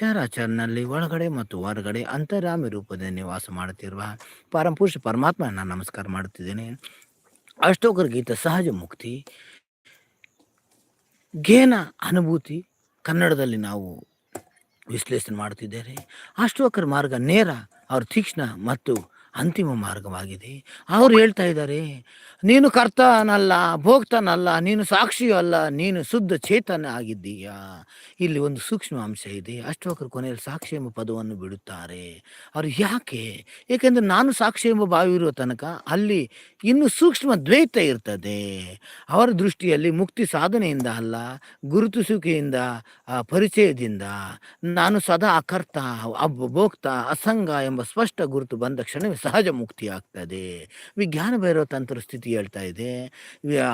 ಚರಾಚರನಲ್ಲಿ ಒಳಗಡೆ ಮತ್ತು ಹೊರಗಡೆ ಅಂತರಾಮಿ ರೂಪದಲ್ಲಿ ವಾಸ ಮಾಡುತ್ತಿರುವ ಪರಮಪುರುಷ ಪರಮಾತ್ಮನ ನಮಸ್ಕಾರ ಮಾಡುತ್ತಿದ್ದೇನೆ. ಅಷ್ಟೋಕರ ಗೀತ ಸಹಜ ಮುಕ್ತಿ, ಘೇನ ಅನುಭೂತಿ ಕನ್ನಡದಲ್ಲಿ ನಾವು ವಿಶ್ಲೇಷಣೆ ಮಾಡುತ್ತಿದ್ದೇವೆ. ಅಷ್ಟೋಕರ ಮಾರ್ಗ ನೇರ, ಅವ್ರ ತೀಕ್ಷ್ಣ ಮತ್ತು ಅಂತಿಮ ಮಾರ್ಗವಾಗಿದೆ. ಅವರು ಹೇಳ್ತಾ ಇದ್ದಾರೆ, ನೀನು ಕರ್ತನಲ್ಲ ಭೋಗ್ತನಲ್ಲ ನೀನು ಸಾಕ್ಷಿಯೂ ಅಲ್ಲ, ನೀನು ಶುದ್ಧ ಚೇತನ ಆಗಿದ್ದೀಯಾ? ಇಲ್ಲಿ ಒಂದು ಸೂಕ್ಷ್ಮ ಅಂಶ ಇದೆ. ಅಷ್ಟೋಕರು ಕೊನೆಯಲ್ಲಿ ಸಾಕ್ಷಿ ಎಂಬ ಪದವನ್ನು ಬಿಡುತ್ತಾರೆ. ಅವರು ಯಾಕೆ? ಏಕೆಂದರೆ ನಾನು ಸಾಕ್ಷಿ ಎಂಬ ಭಾವಿರುವ ತನಕ ಅಲ್ಲಿ ಇನ್ನೂ ಸೂಕ್ಷ್ಮ ದ್ವೈತ ಇರ್ತದೆ. ಅವರ ದೃಷ್ಟಿಯಲ್ಲಿ ಮುಕ್ತಿ ಸಾಧನೆಯಿಂದ ಅಲ್ಲ ಗುರುತಿಸುವಿಕೆಯಿಂದ ಪರಿಚಯದಿಂದ. ನಾನು ಸದಾ ಅಕರ್ತ ಅಬ್ಬ ಭೋಕ್ತ, ಅಸಂಗ ಎಂಬ ಸ್ಪಷ್ಟ ಗುರುತು ಬಂದ ಕ್ಷಣವೇ ಸಹಜ ಮುಕ್ತಿ ಆಗ್ತದೆ. ವಿಜ್ಞಾನ ಭೈರವ ತಂತ್ರ ಸ್ಥಿತಿ ಹೇಳ್ತಾ ಇದೆ.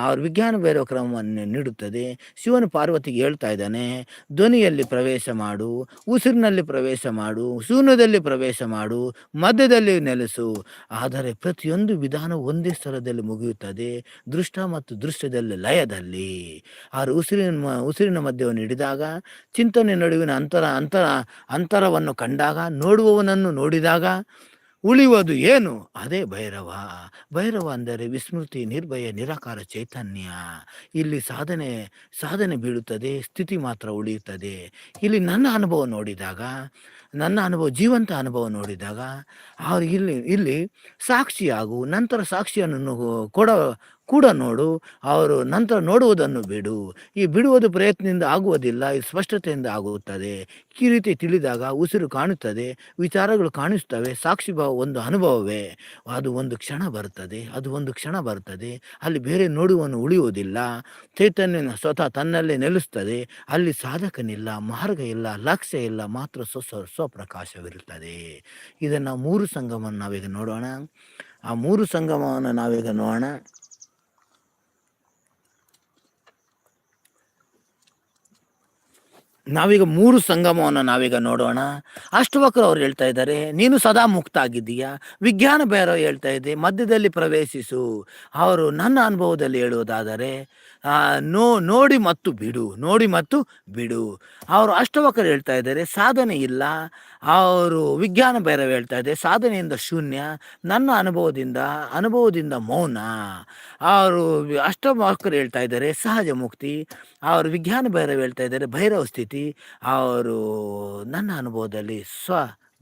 ಅವ್ರ ವಿಜ್ಞಾನ ಭೈರವ ಕ್ರಮವನ್ನು ನೀಡುತ್ತದೆ. ಶಿವನು ಪಾರ್ವತಿಗೆ ಹೇಳ್ತಾ ಇದ್ದಾನೆ, ಧ್ವನಿಯಲ್ಲಿ ಪ್ರವೇಶ ಮಾಡು, ಉಸಿರಿನಲ್ಲಿ ಪ್ರವೇಶ ಮಾಡು, ಶೂನ್ಯದಲ್ಲಿ ಪ್ರವೇಶ ಮಾಡು, ಮಧ್ಯದಲ್ಲಿ ನೆಲೆಸು. ಆದರೆ ಪ್ರತಿಯೊಂದು ವಿಧಾನ ಒಂದೇ ಸ್ಥಳದಲ್ಲಿ ಮುಗಿಯುತ್ತದೆ, ದೃಷ್ಟ ಮತ್ತು ದೃಶ್ಯದಲ್ಲಿ ಲಯದಲ್ಲಿ. ಆರು ಉಸಿರಿನ ಉಸಿರಿನ ಮಧ್ಯವನ್ನು ಹಿಡಿದಾಗ, ಚಿಂತನೆ ನಡುವಿನ ಅಂತರ ಅಂತರ, ಅಂತರವನ್ನು ಕಂಡಾಗ, ನೋಡುವವನನ್ನು ನೋಡಿದಾಗ ಉಳಿಯುವುದು ಏನು? ಅದೇ ಭೈರವ. ಭೈರವ ಅಂದರೆ ವಿಸ್ಮೃತಿ, ನಿರ್ಭಯ, ನಿರಾಕಾರ, ಚೈತನ್ಯ. ಇಲ್ಲಿ ಸಾಧನೆ ಸಾಧನೆ ಬೀಳುತ್ತದೆ, ಸ್ಥಿತಿ ಮಾತ್ರ ಉಳಿಯುತ್ತದೆ. ಇಲ್ಲಿ ನನ್ನ ಅನುಭವ ನೋಡಿದಾಗ, ನನ್ನ ಅನುಭವ, ಜೀವಂತ ಅನುಭವ ನೋಡಿದಾಗ ಅವ್ರು ಇಲ್ಲಿ ಇಲ್ಲಿ ಸಾಕ್ಷಿಯಾಗು, ನಂತರ ಸಾಕ್ಷಿಯನ್ನು ಕೊಡೋ ಕೂಡ ನೋಡು, ಅವರು ನಂತರ ನೋಡುವುದನ್ನು ಬಿಡು. ಈ ಬಿಡುವುದು ಪ್ರಯತ್ನದಿಂದ ಆಗುವುದಿಲ್ಲ, ಈ ಸ್ಪಷ್ಟತೆಯಿಂದ ಆಗುತ್ತದೆ. ಈ ರೀತಿ ತಿಳಿದಾಗ ಉಸಿರು ಕಾಣುತ್ತದೆ, ವಿಚಾರಗಳು ಕಾಣಿಸ್ತವೆ ಸಾಕ್ಷಿ ಭಾವ ಒಂದು ಅನುಭವವೇ. ಅದು ಒಂದು ಕ್ಷಣ ಬರ್ತದೆ ಅದು ಒಂದು ಕ್ಷಣ ಬರ್ತದೆ ಅಲ್ಲಿ ಬೇರೆ ನೋಡುವನು ಉಳಿಯುವುದಿಲ್ಲ. ಚೈತನ್ಯ ಸ್ವತಃ ತನ್ನಲ್ಲೇ ನೆಲೆಸ್ತದೆ ಅಲ್ಲಿ ಸಾಧಕನಿಲ್ಲ, ಮಾರ್ಗ ಇಲ್ಲ, ಲಕ್ಷ್ಯ ಇಲ್ಲ, ಮಾತ್ರ ಸ್ವ, ಸ್ವಪ್ರಕಾಶವಿರುತ್ತದೆ. ಇದನ್ನು ಮೂರು ಸಂಗಮವನ್ನು ನಾವೀಗ ನೋಡೋಣ. ಆ ಮೂರು ಸಂಗಮವನ್ನು ನಾವೀಗ ನೋಡೋಣ. ನಾವೀಗ ಮೂರು ಸಂಗಮವನ್ನು ನಾವೀಗ ನೋಡೋಣ. ಅಷ್ಟವಕ್ರು ಅವ್ರು ಹೇಳ್ತಾ ಇದ್ದಾರೆ, ನೀನು ಸದಾ ಮುಕ್ತ ಆಗಿದ್ದೀಯಾ ವಿಜ್ಞಾನ ಭೈರವ್ ಹೇಳ್ತಾ ಇದೆ, ಮಧ್ಯದಲ್ಲಿ ಪ್ರವೇಶಿಸು. ಅವರು ನನ್ನ ಅನುಭವದಲ್ಲಿ ಹೇಳುವುದಾದರೆ ನೋ, ನೋಡಿ ಮತ್ತು ಬಿಡು, ನೋಡಿ ಮತ್ತು ಬಿಡು. ಅವರು ಅಷ್ಟವಕರು ಹೇಳ್ತಾ ಇದ್ದಾರೆ, ಸಾಧನೆ ಇಲ್ಲ. ಅವರು ವಿಜ್ಞಾನ ಭೈರವ ಹೇಳ್ತಾ ಇದೆ ಸಾಧನೆಯಿಂದ ಶೂನ್ಯ, ನನ್ನ ಅನುಭವದಿಂದ ಅನುಭವದಿಂದ ಮೌನ. ಅವರು ಅಷ್ಟವಕರು ಹೇಳ್ತಾ ಇದ್ದಾರೆ, ಸಹಜ ಮುಕ್ತಿ. ಅವರು ವಿಜ್ಞಾನ ಭೈರವ ಹೇಳ್ತಾ ಇದ್ದಾರೆ, ಭೈರವ ಸ್ಥಿತಿ. ಅವರು ನನ್ನ ಅನುಭವದಲ್ಲಿ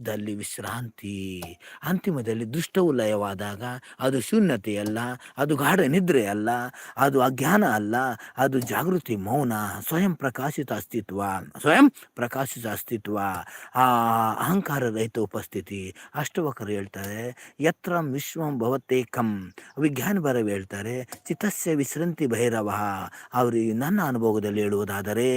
ಸ್ವದಲ್ಲಿ ವಿಶ್ರಾಂತಿ. ಅಂತಿಮದಲ್ಲಿ ದುಷ್ಟವು ಲಯವಾದಾಗ ಅದು ಶೂನ್ಯತೆಯಲ್ಲ, ಅದು ಗಾಢ ನಿದ್ರೆ ಅಲ್ಲ, ಅದು ಅಜ್ಞಾನ ಅಲ್ಲ, ಅದು ಜಾಗೃತಿ, ಮೌನ, ಸ್ವಯಂ ಪ್ರಕಾಶಿತ ಅಸ್ತಿತ್ವ, ಸ್ವಯಂ ಪ್ರಕಾಶಿತ ಅಸ್ತಿತ್ವ. ಆ ಅಹಂಕಾರ ರಹಿತ ಉಪಸ್ಥಿತಿ. ಅಷ್ಟವಕರು ಹೇಳ್ತಾರೆ, ಯತ್ರ ವಿಶ್ವಂ ಭವತೇಕಂ ವಿಜ್ಞಾನ ಬರವೇ ಹೇಳ್ತಾರೆ ಚಿತಸ್ಯ ವಿಶ್ರಂತಿ ಭೈರವ. ಅವರು ನನ್ನ ಅನುಭವದಲ್ಲಿ ಹೇಳುವುದಾದರೆ,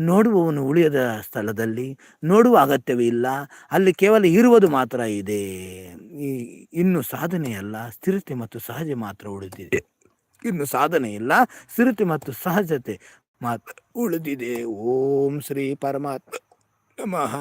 ನೋಡುವವನು ಉಳಿಯದ ಸ್ಥಳದಲ್ಲಿ, ನೋಡುವ ಅಗತ್ಯವೇ ಇಲ್ಲ, ಅಲ್ಲಿ ಕೇವಲ ಇರುವುದು ಮಾತ್ರ ಇದೆ. ಇನ್ನು ಸಾಧನೆಯಲ್ಲ ಸ್ಥಿರತೆ ಮತ್ತು ಸಹಜ ಮಾತ್ರ ಉಳಿದಿದೆ. ಇನ್ನು ಸಾಧನೆ ಇಲ್ಲ, ಸ್ಥಿರತೆ ಮತ್ತು ಸಹಜತೆ ಮಾತ್ರ ಉಳಿದಿದೆ. ಓಂ ಶ್ರೀ ಪರಮಾತ್ಮ ನಮಃ.